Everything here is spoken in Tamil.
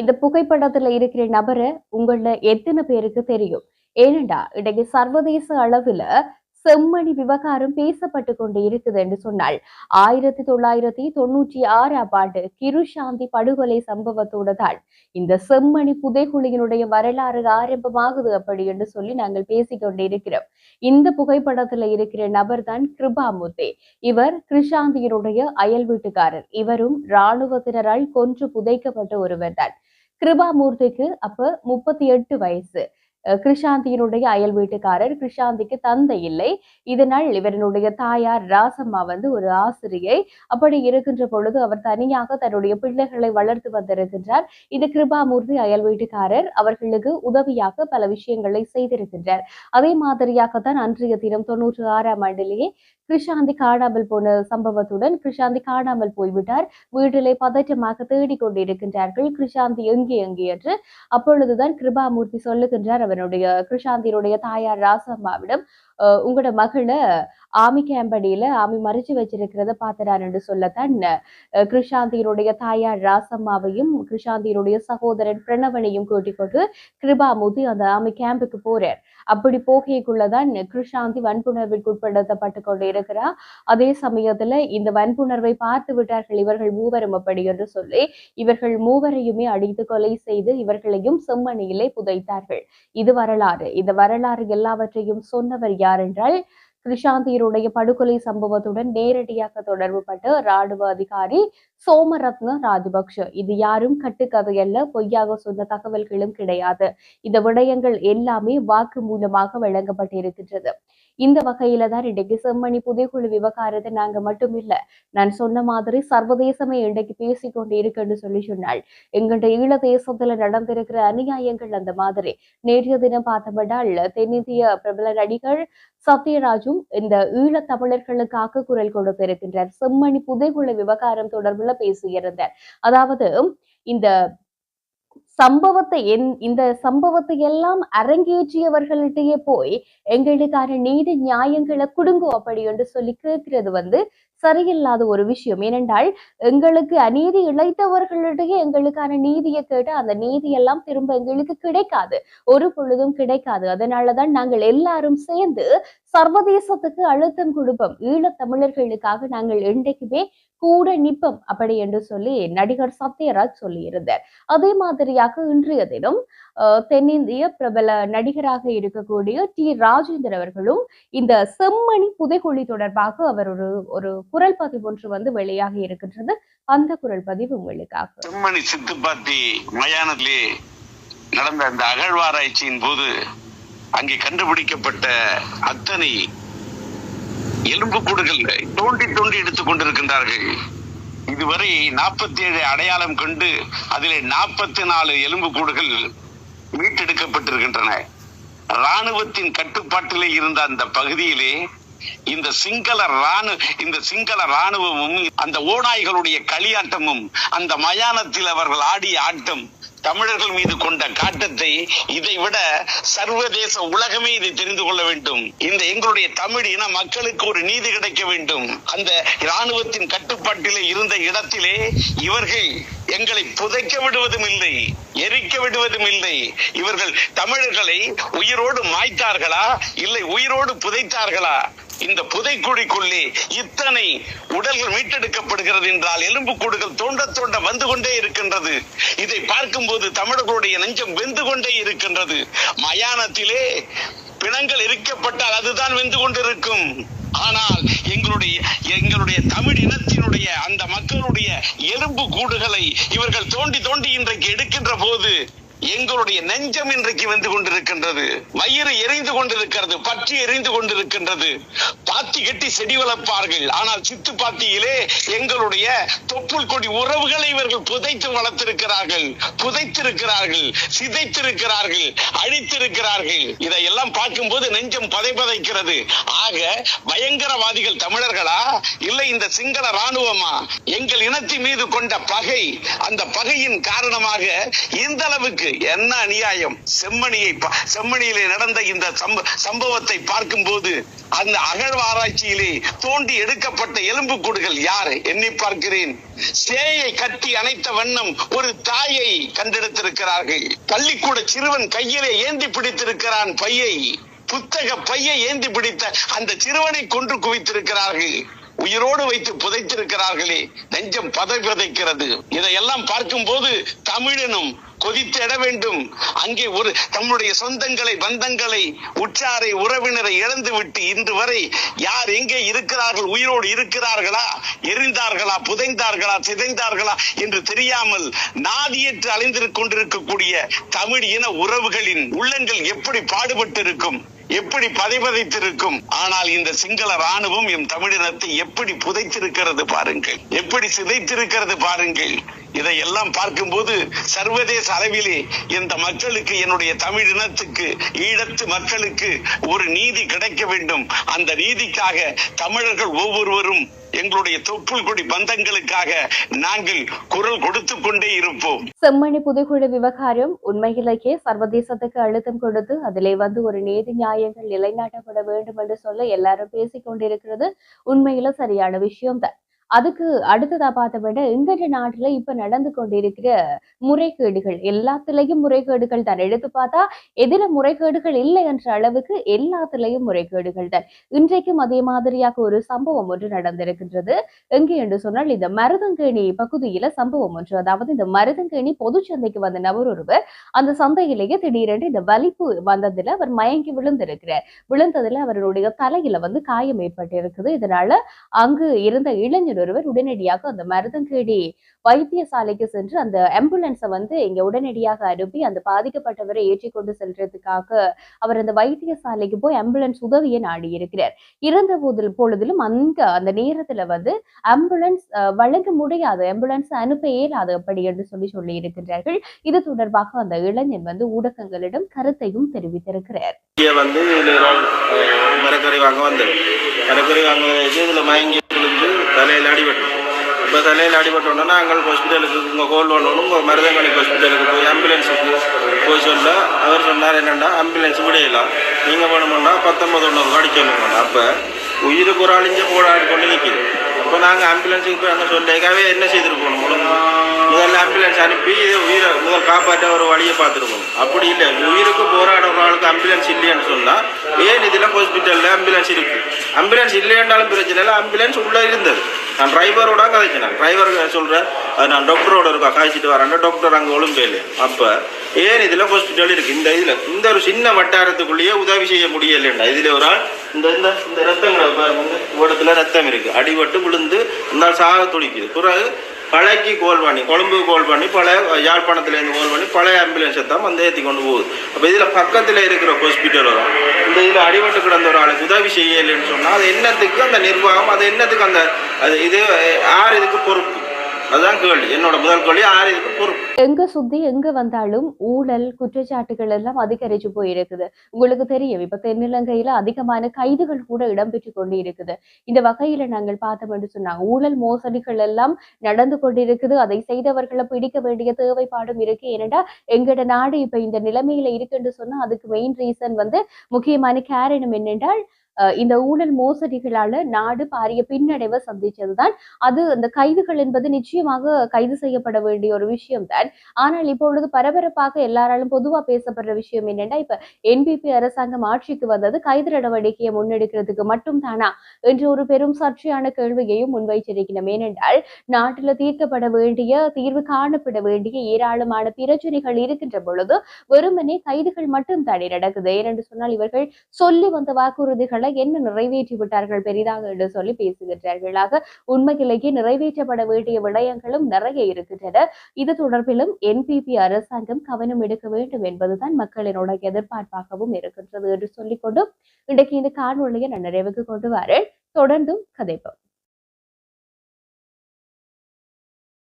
இந்த புகைப்படத்துல இருக்கிற நபரை உங்கள எத்தனை பேருக்கு தெரியும்? ஏனண்டா இன்னைக்கு சர்வதேச அளவுல செம்மணி விவகாரம் பேசப்பட்டு கொண்டு இருக்குது என்று சொன்னால் ஆயிரத்தி தொள்ளாயிரத்தி தொண்ணூற்றி ஆறாம் ஆண்டு கிருஷாந்தி படுகொலை சம்பவத்தோட தான் இந்த செம்மணி புதைகுழியினுடைய வரலாறு ஆரம்பமாகுது அப்படி என்று சொல்லி நாங்கள் பேசிக்கொண்டு இருக்கிறோம் இந்த புகைப்படத்துல இருக்கிற நபர் தான் கிருபாமுத்தே இவர் கிருஷாந்தியினுடைய அயல் வீட்டுக்காரர். இவரும் இராணுவத்தினரால் கொன்று புதைக்கப்பட்ட ஒருவர் தான். கிருபாமூர்த்திக்கு அப்ப முப்பத்தி எட்டு வயசு. கிருஷாந்தியினுடைய அயல் வீட்டுக்காரர். கிருஷாந்திக்கு தந்தை இல்லை. இதனால் இவரினுடைய தாயார் ராசம்மா வந்து ஒரு ஆசிரியை. அப்படி இருக்கின்ற பொழுது அவர் தனியாக தன்னுடைய பிள்ளைகளை வளர்த்து வந்திருக்கின்றார். இது கிருபாமூர்த்தி அயல் வீட்டுக்காரர். அவர்களுக்கு உதவியாக பல விஷயங்களை செய்திருக்கின்றார். அதே மாதிரியாகத்தான் அன்றைய தினம் தொன்னூற்று ஆறாம் ஆண்டிலேயே கிருஷாந்தி காணாமல் போன சம்பவத்துடன் கிருஷாந்தி காணாமல் போய்விட்டார். வீட்டிலே பதற்றமாக தேடிக் கொண்டிருக்கின்றார்கள் கிருஷாந்தி எங்கே எங்கே என்று அப்பொழுதுதான் கிருபாமூர்த்தி சொல்லுகின்றார். அவனுடைய கிருஷாந்தியினுடைய தாயார் ராசம்மாவிடம் உங்களோட மகளை ஆமி கேம்படியில ஆமி மறைச்சு வச்சிருக்கிறத பார்த்துறான் என்று சொல்லத்தான் அஹ், கிருஷாந்தியினுடைய தாயார் ராசம்மாவையும் கிருஷாந்தியினுடைய சகோதரன் பிரணவனையும் கூட்டிக் கொண்டு அந்த ஆமி கேம்புக்கு போறார். அப்படி போகைக்குள்ளதான் கிருஷாந்தி வன்புணர்வுக்கு உட்படுத்தப்பட்டு கொண்டு இருக்கிறார். அதே சமயத்துல இந்த வன்புணர்வை பார்த்து விட்டார்கள் இவர்கள் மூவரும் அப்படி என்று சொல்லி இவர்கள் மூவரையுமே அடித்து கொலை செய்து இவர்களையும் செம்மணியிலே புதைத்தார்கள். இது வரலாறு. இந்த வரலாறு எல்லாவற்றையும் சொன்னவர் யார்? என்றால் கிருஷாந்தியருடைய படுகொலை சம்பவத்துடன் நேரடியாக தொடர்புபட்ட ராணுவ அதிகாரி சோமரத்ன ராஜபக்ஷ. இது யாரும் கட்டுக்கதை அல்ல பொய்யாக சொன்ன தகவல்களும் கிடையாது. இந்த விடயங்கள் எல்லாமே வாக்கு மூலமாக வழங்கப்பட்டிருக்கின்றது. இந்த வகையில தான் இன்றைக்கு செம்மணி புதைக்குழு விவகாரத்தை நாங்க மட்டும் இல்ல நான் சொன்ன மாதிரி சர்வதேசமே இன்றைக்கு பேசிக்கொண்டு இருக்குன்னு சொல்லி சொன்னாள் எங்கள்ட ஈழ தேசத்துல நடந்திருக்கிற அநியாயங்கள் அந்த மாதிரி. நேற்றைய தினம் பார்த்தபடால் தென்னிந்திய பிரபல நடிகர் சத்யராஜும் இந்த ஈழத் தமிழர்களுக்காக குரல் கொடுத்திருக்கின்றார். செம்மணி புதைக்குழு விவகாரம் தொடர்புல பேசியிருந்தார். அதாவது இந்த சம்பவத்தை என் இந்த சம்பவத்தை எல்லாம் அரங்கேற்றியவர்களிடையே போய் எங்களுக்கான நீதி நியாயங்களை கொடுங்கோ அப்படி என்று சொல்லி கேட்கிறது வந்து சரியில்லாத ஒரு விஷயம். ஏனென்றால் எங்களுக்கு அநீதி இழைத்தவர்களிடையே எங்களுக்கான நீதியை கேட்டு அந்த நீதி எல்லாம் திரும்ப எங்களுக்கு கிடைக்காது. ஒரு பொழுதும் கிடைக்காது. அதனாலதான் நாங்கள் எல்லாரும் சேர்ந்து சர்வதேசத்துக்கு அழுத்தம் கொடுப்போம். ஈழத் தமிழர்களுக்காக நாங்கள் என்றைக்குமே கூட நிப்பம் அப்படி என்று சொல்லி நடிகர் சத்யராஜ் சொல்லியிருந்தார். அதே மாதிரியாக இன்றைய தினம் தென்னிந்திய பிரபல நடிகராக இருக்கக்கூடிய டி. ராஜேந்தர் அவர்களும் இந்த செம்மணி புதைகுழி தொடர்பாக அவர் ஒரு ஒரு குரல் பதிவு ஒன்று வந்து வெளியாகி இருக்கின்றது. அந்த குரல் பதிவு உங்களுக்காக. செம்மணி சித்துப்பாத்தி மயானத்திலே நடந்த அந்த அகழ்வாராய்ச்சியின் போது அங்கே கண்டுபிடிக்கப்பட்ட அத்தனை எலும்புக்கூடுகள் தோண்டி தோண்டி எடுத்துக் கொண்டிருக்கின்றார்கள். இதுவரை நாற்பத்தி ஏழு அடையாளம் கண்டு அதிலே நாற்பத்தி நாலு எலும்புக்கூடுகள் மீட்டெடுக்கப்பட்டிருக்கின்றன. ராணுவத்தின் கட்டுப்பாட்டிலே இருந்த அந்த பகுதியிலே இந்த சிங்கள ராணு இந்த சிங்கள ராணுவமும் அந்த ஓநாய்களுடைய களியாட்டமும் அந்த மயானத்தில் அவர்கள் ஆடிய ஆட்டம் தமிழர்கள் மீது கொண்ட காட்டத்தை இதை விட சர்வதேச உலகமே இதை தெரிந்து கொள்ள வேண்டும். இந்த எங்களுடைய தமிழ் இன மக்களுக்கு ஒரு நீதி கிடைக்க வேண்டும். அந்த இராணுவத்தின் கட்டுப்பாட்டிலே இருந்த இடத்திலே இவர்கள் எங்களை புதைக்க விடுவதும் இல்லை எரிக்க விடுவதும் இல்லை. இவர்கள் தமிழர்களை உயிரோடு மாய்த்தார்களா? இல்லை உயிரோடு புதைத்தார்களா? இந்த புதைக்குழிக்குள்ளே இத்தனை உடல்கள் மீட்டெடுக்கப்படுகிறது என்றால் எலும்புக்கூடுகள் தோண்ட தோண்ட வந்து கொண்டே இருக்கின்றது. இதை பார்க்கும்போது தமிழர்களுடைய நெஞ்சம் வெந்து கொண்டே இருக்கின்றது. மயானத்திலே பிணங்கள் எரிக்கப்பட்டால் அதுதான் வெந்து கொண்டிருக்கும். ஆனால் எங்களுடைய எங்களுடைய தமிழ் இனத்தினுடைய அந்த மக்களுடைய எலும்பு கூடுகளை இவர்கள் தோண்டி தோண்டி இன்றைக்கு எடுக்கின்ற போது எங்களுடைய நெஞ்சம் இன்றைக்கு வந்து கொண்டிருக்கின்றது. வயிறு எரிந்து கொண்டிருக்கிறது. பற்றி எரிந்து கொண்டிருக்கின்றது. பாத்தி கட்டி செடி வளர்ப்பார்கள். ஆனால் சித்து பாத்தியிலே எங்களுடைய தொப்புள் கொடி உறவுகளை இவர்கள் புதைத்து வளர்த்திருக்கிறார்கள். புதைத்திருக்கிறார்கள். சிதைத்திருக்கிறார்கள். அழித்திருக்கிறார்கள். இதையெல்லாம் பார்க்கும்போது நெஞ்சம் பதை பதைக்கிறது. ஆக பயங்கரவாதிகள் தமிழர்களா? இல்லை இந்த சிங்கள ராணுவமா எங்கள் இனத்தின் மீது கொண்ட பகை அந்த பகையின் காரணமாக இந்த அளவுக்கு என்ன அநியாயம்? செம்மணியை செம்மணியிலே நடந்த இந்த சம்பவத்தை பார்க்கும் போது அந்த அகழ்வாராய்ச்சியிலே தோண்டி எடுக்கப்பட்ட எலும்பு கூடுகள் யார்? எண்ணி பார்க்கிறேன். சேயை கட்டி அணைத்த வண்ணம் ஒரு தாயை கண்டெடுத்திருக்கிறார்கள். பள்ளிக்கூட சிறுவன் கையிலே ஏந்தி பிடித்திருக்கிறான் பையை. புத்தக பையை ஏந்தி பிடித்த அந்த சிறுவனை கொன்று குவித்திருக்கிறார்கள். உயிரோடு வைத்து புதைத்திருக்கிறார்களே நெஞ்சம் பதை புதைக்கிறது. இதையெல்லாம் பார்க்கும்போது தமிழனும் கொதித்திட வேண்டும். அங்கே ஒரு தம்முடைய சொந்தங்களை பந்தங்களை உற்றாரை உறவினரை இழந்து விட்டு இன்று வரை யார் எங்கே இருக்கிறார்கள் உயிரோடு இருக்கிறார்களா எரிந்தார்களா புதைந்தார்களா சிதைந்தார்களா என்று தெரியாமல் நாதியற்று அழிந்து கொண்டிருக்கக்கூடிய தமிழ் இன உறவுகளின் உள்ளங்கள் எப்படி பாடுபட்டு இருக்கும் எப்படி பதைபதைத்திருக்கும் ஆனால் இந்த சிங்கள ராணுவம் எம் தமிழினத்தை எப்படி புதைத்திருக்கிறது பாருங்கள். எப்படி சிதைத்திருக்கிறது பாருங்கள். இதையெல்லாம் பார்க்கும்போது சர்வதேச அளவிலே இந்த மக்களுக்கு என்னுடைய தமிழினத்துக்கு ஈழத்து மக்களுக்கு ஒரு நீதி கிடைக்க வேண்டும். அந்த நீதிக்காக தமிழர்கள் ஒவ்வொருவரும் எங்களுடைய தொப்புள் கொடி பந்தங்களுக்காக நாங்கள் குரல் கொடுத்து கொண்டே இருப்போம். செம்மணி புதுக்குழு விவகாரம் உண்மையிலேயே சர்வதேசத்துக்கு அழுத்தம் கொடுத்து அதிலே வந்து ஒரு நீதி நியாயங்கள் நிலைநாட்டப்பட வேண்டும் என்று சொல்ல எல்லாரும் பேசிக் கொண்டிருக்கிறது. உண்மையில சரியான விஷயம்தான். அதுக்கு அடுத்ததா பார்த்த விட எங்கட நாட்டுல இப்ப நடந்து கொண்டிருக்கிற முறைகேடுகள்? எல்லாத்துலயும் முறைகேடுகள் தான். எடுத்து பார்த்தா எதில முறைகேடுகள் இல்லை என்ற அளவுக்கு எல்லாத்துலயும் முறைகேடுகள் தான். இன்றைக்கும் அதே மாதிரியாக ஒரு சம்பவம் ஒன்று நடந்திருக்கின்றது. எங்கே என்று சொன்னால் இந்த மருதங்கேணி பகுதியில சம்பவம் ஒன்று. அதாவது இந்த மருதங்கேணி பொதுச்சந்தைக்கு வந்த நபர் ஒருவர் அந்த சந்தையிலேயே திடீரென்று இந்த வலிப்பு வந்ததுல அவர் மயங்கி விழுந்திருக்கிறார். விழுந்ததுல அவருடைய தலையில வந்து காயம் ஏற்பட்டிருக்குது. இதனால அங்கு இருந்த இளைஞர் ஒருவர் உடனடியாக அந்த மருதங்கேணி வைத்தியசாலைக்கு சென்று அந்த ஆம்புலன்ஸை வந்து இங்க உடனடியாக அனுப்பி அந்த பாதிக்கப்பட்டவரை ஏற்றி கொண்டு செல்றதுக்காக அவர் அந்த வைத்தியசாலைக்கு போய் ஆம்புலன்ஸ் உதவியை நாடி இருக்கிறார் இருந்த போதில் பொழுதிலும் அங்க அந்த நேரத்துல வந்து ஆம்புலன்ஸ் வழங்க முடியாது ஆம்புலன்ஸ் அனுப்ப இயலாது அப்படி என்று சொல்லி சொல்லி இருக்கின்றார்கள் இது தொடர்பாக அந்த இளைஞன் வந்து ஊடகங்களிடம் கருத்தையும் தெரிவித்திருக்கிறார். வந்து மரக்கறி வாங்க வந்தது. மரக்கறி வாங்க இதில் மயங்கி தலையில் அடிபட்டு இப்போ தலையில் அடிபட்டோன்னா நாங்கள் ஹாஸ்பிட்டலுக்கு உங்கள் கோல் பண்ணணும். உங்கள் மருதங்கணி ஹாஸ்பிட்டலுக்கு போய் ஆம்புலன்ஸுக்கு போய் சொல்ல அவர் சொன்னார் என்னென்னா ஆம்புலன்ஸ் விடையலாம் நீங்கள் வேணுமெண்டா பத்தொன்பது ஒன்று அடி அப்போ உயிருக்கு ஒரு ஆள் இங்கே போராடி கொண்டு நிற்கிது அப்போ நாங்கள் ஆம்புலன்ஸுக்கு போய் அங்கே சொல்லிக்காவே என்ன செய்திருக்கணும் ஒழுங்கா? முதல்ல ஆம்புலன்ஸ் அனுப்பி இதை உயிரை முதல் காப்பாற்ற ஒரு வழியை பார்த்துருக்கணும் அப்படி இல்லை. உயிருக்கு போராட ஆளுக்கு ஆம்புலன்ஸ் இல்லைன்னு சொன்னால் ஏன் இதில் ஹாஸ்பிட்டலில் ஆம்புலன்ஸ் இருக்கு? ஆம்புலன்ஸ் இல்லைன்றாலும் பிரச்சனை இல்லை ஆம்புலன்ஸ் உள்ளே இருந்தது. நான் டிரைவரோட கதைச்சினேன் டிரைவர் சொல்கிறேன் அது நான் டாக்டரோட இருக்கா காய்ச்சிட்டு வரேன் டாக்டர் அங்கே ஒழுங்கு இல்லை அப்போ ஏன் இதில் ஹாஸ்பிட்டல் இருக்குது இந்த இதில் இந்த ஒரு சின்ன வட்டாரத்துக்குள்ளேயே உதவி செய்ய முடியலைண்டா இதில் ஒரு ஆள் இந்த இந்த இந்த ரத்தங்களை பாருங்க இடத்துல ரத்தம் இருக்குது அடிபட்டு விழுந்து இந்த சாக துடிக்குது. பிறகு பழைக்கு கோல் பண்ணி கொழும்பு கோல் பண்ணி பழைய யாழ்ப்பாணத்துலேருந்து கோல் பண்ணி பழைய ஆம்புலன்ஸை தான் வந்து ஏற்றி கொண்டு போகுது. அப்போ இதில் பக்கத்தில் இருக்கிற ஹாஸ்பிட்டல் வரும் இந்த இதில் அடிபட்டு கிடந்த ஒரு ஆளுக்கு உதவி செய்யலைன்னு சொன்னால் அது என்னத்துக்கு அந்த நிர்வாகம் அது என்னத்துக்கு அந்த அது இது யார் இதுக்கு பொறுப்பு. அதுதான் கேள்வி. என்னோட முதல் கேள்வி யார் இதுக்கு பொறுப்பு? எங்க சுத்தி எங்க வந்தாலும் ஊழல் குற்றச்சாட்டுகள் எல்லாம் அதிகரிச்சு போயிருக்குது. உங்களுக்கு தெரியும் இப்ப தென்னிலங்கையில அதிகமான கைதுகள் கூட இடம்பெற்று கொண்டு இருக்குது இந்த வகையில நாங்கள் பார்த்தோம் என்று சொன்னாங்க ஊழல் மோசடிகள் எல்லாம் நடந்து கொண்டிருக்குது. அதை செய்தவர்களை பிடிக்க வேண்டிய தேவைப்பாடும் இருக்கு. ஏனென்றா எங்கட நாடு இப்ப இந்த நிலைமையில இருக்குன்னு சொன்னா அதுக்கு மெயின் ரீசன் வந்து முக்கியமான காரணம் என்னென்றால் இந்த ஊழல் மோசடிகளால நாடு பாரிய பின்னடைவை சந்திச்சதுதான். அது அந்த கைதுகள் என்பது நிச்சயமாக கைது செய்யப்பட வேண்டிய ஒரு விஷயம்தான். ஆனால் இப்பொழுது பரபரப்பாக எல்லாராலும் பொதுவா பேசப்படுற விஷயம் என்னன்னா இப்ப என்பிபி அரசாங்கம் ஆட்சிக்கு வந்தது கைது நடவடிக்கையை முன்னெடுக்கிறதுக்கு மட்டும் தானா என்று ஒரு பெரும் சர்ச்சையான கேள்வியையும் முன்வைச்சிருக்கிறோம் ஏனென்றால் நாட்டில் தீர்க்கப்பட வேண்டிய தீர்வு காணப்பட வேண்டிய ஏராளமான பிரச்சனைகள் இருக்கின்ற பொழுது வெறுமனே கைதுகள் மட்டும் தானே நடக்குது. ஏனென்று சொன்னால் இவர்கள் சொல்லி வந்த வாக்குறுதிகள் என்ன நிறைவேற்றி விட்டார்கள் பெரிதாக என்று சொல்லி பேசுகின்றார்களாக. உண்மையிலேயே நிறைவேற்றப்பட வேண்டிய விடயங்களும் நிறைய இருக்கின்றன. இது தொடர்பிலும் என்பிபி அரசாங்கம் கவனம் எடுக்க வேண்டும் என்பதுதான் மக்களினுடைய எதிர்பார்ப்பாகவும் இருக்கின்றது என்று சொல்லிக்கொண்டு இன்றைக்கு இந்த காணொலியை நான் நிறைவுக்கு கொண்டு வரேன். தொடர்ந்தும் கதைப்போம்.